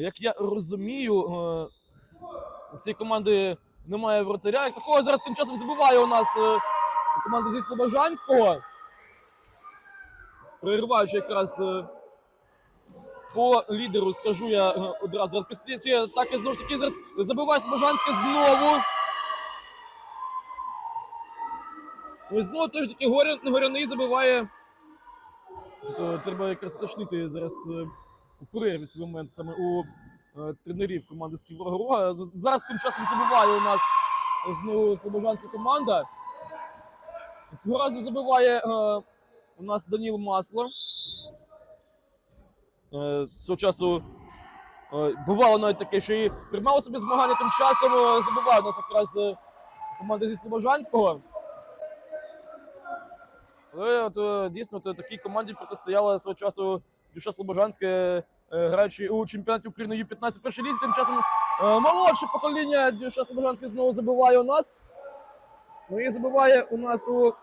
Як я розумію, е, цієї команди немає вратаря. Як такого зараз тим часом забиває у нас е, команда зі Слобожанського. Перериваючи якраз е, по лідеру, скажу я одразу. Зараз після цієї атаки знову ж таки зараз забиває Слобожанське знову. І знову той ж таки Горя- Горяний забиває. Тобто треба якраз уточнити зараз у перерві цей момент саме у е, тренерів команди з Рога. Зараз тим часом забиває у нас знову слобожанська команда. Цього разу забиває е, у нас Даніл Масло. Е, цього часу бувало навіть таке, що і приймало собі змагання тим часом. забиває у нас якраз команда зі Слобожанського. Але от, дійсно от, такій команді протистояла свого часу Душа Слобожанське, е, граючи у чемпіонаті України Ю-15 в першій лізі. Тим часом е, молодше покоління Душа Слобожанське знову забиває у нас. Ну і забиває у нас у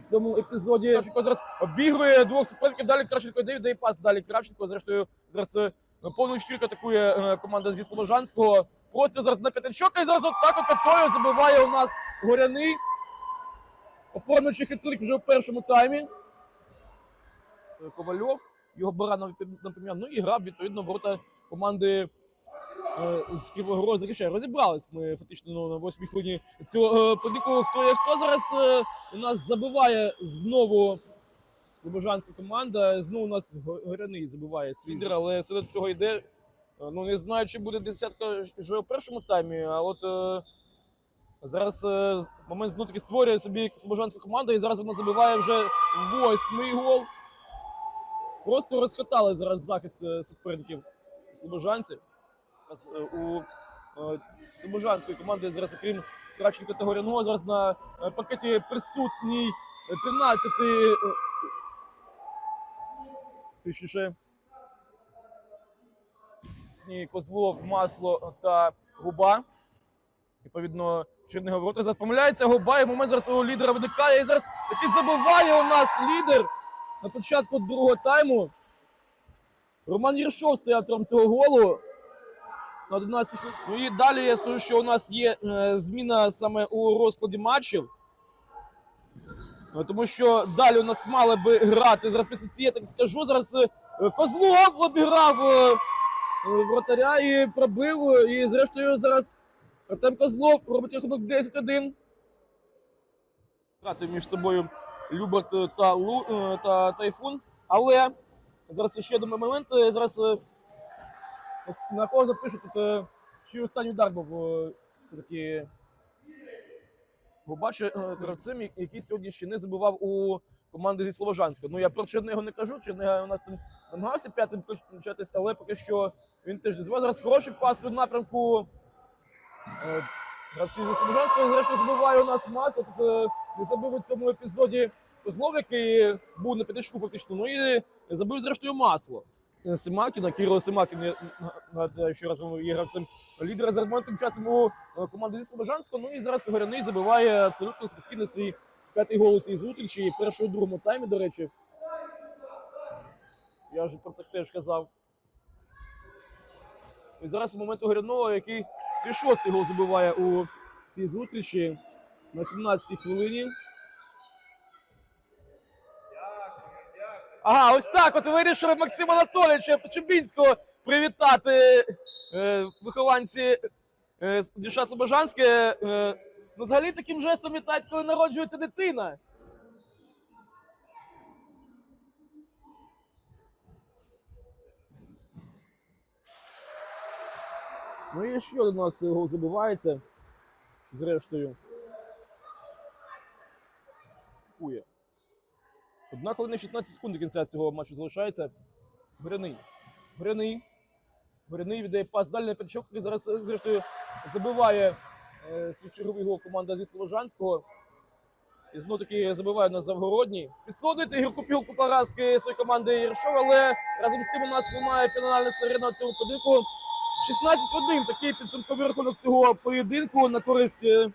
цьому епізоді. Кравченко зараз обігрує двох суперників. Далі Кравченко йде, дає пас. Далі Кравченко. Зрештою, зараз е, повну штірку атакує е, команда зі Слобожанського. Простір зараз на п'ятачок. І зараз отак от п'ятою забиває у нас горяний оформлюючи хитрик вже в першому таймі. Е, Ковальов, його баранов напрямляв. Ну і грав відповідно ворота команди е, з Кривого захищає. Розібрались ми фактично ну, на восьмій хвилині цього е, подику. Хто є хто зараз е, у нас забиває знову слобожанська команда. Знову у нас Горяний забиває свій лідер, але серед цього йде. Ну не знаю, чи буде десятка вже у першому таймі, а от. е, Зараз е, момент знову таки створює собі слобожанська команда, і зараз вона забиває вже восьмий гол. Просто розхотали зараз захист е, суперників слобожанців. Е, У е, слобожанської команди зараз, окрім Кравченка та Горяного, зараз на пакеті присутній 13 е, точніше. Ні, Козлов, масло та губа. Відповідно, Чернігов ворота зараз помиляється Губа, і момент зараз свого лідера виникає. І зараз таки забиває у нас лідер на початку другого тайму. Роман Єршов стає автором цього голу. На 11 хвилин. Ну і далі я скажу, що у нас є е, зміна саме у розкладі матчів. Е, Тому що далі у нас мали би грати. Зараз після цієї так скажу. Зараз е, Козлов обіграв вратаря і пробив. І зрештою зараз Артем Козлов робить рахунок 10-1. Грати між собою Люберт та, Лу, е, та Тайфун. Але зараз ще один момент. е, Зараз е, на кого запишуть, тут, чий останній удар був все-таки. Бо бачу гравцем, який сьогодні ще не забивав у команди зі Слобожанська. Ну я про Чернигова не кажу, Чернига у нас там намагався п'ятим включатись, але поки що він теж не забивав. Зараз хороший пас у напрямку Е, Гравці зі Слобожанського зрештою забиває у нас масло. Тут не забив у цьому епізоді Козлов, який був на п'ятачку фактично. Ну і забив зрештою масло. Е, Симакіна, Кирило Симакін, нагадаю, що разом є гравцем лідера за тим часом у е, команди зі Слобожанського. Ну і зараз Горяний забиває абсолютно спокійно свій п'ятий гол у цій зустрічі. Перший у другому таймі, до речі. Я вже про це теж казав. І зараз у моменту Горяного, який свій шостий гол забиває у цій зустрічі на 17-й хвилині. Ага, ось так. От вирішили Максима Анатолійовича Чубінського привітати е, вихованці е, Діша Слобожанське. Е, ну, взагалі таким жестом вітають, коли народжується дитина. Ну і ще один у нас гол забивається. Зрештою. Ує. Одна хвилина 16 секунд до кінця цього матчу залишається. Горяний. Горяний. Горяний віддає пас далі на п'ятачок, і зараз е, зрештою забиває е, черговий гол команда зі Слобожанського. І знову таки забиває на Завгородній. Підсудити гірку пілку поразки своєї команди Єршов, але разом з тим у нас лунає фінальна сирена цього подику. 16-1 такий підсумковий рахунок цього поєдинку на користь е,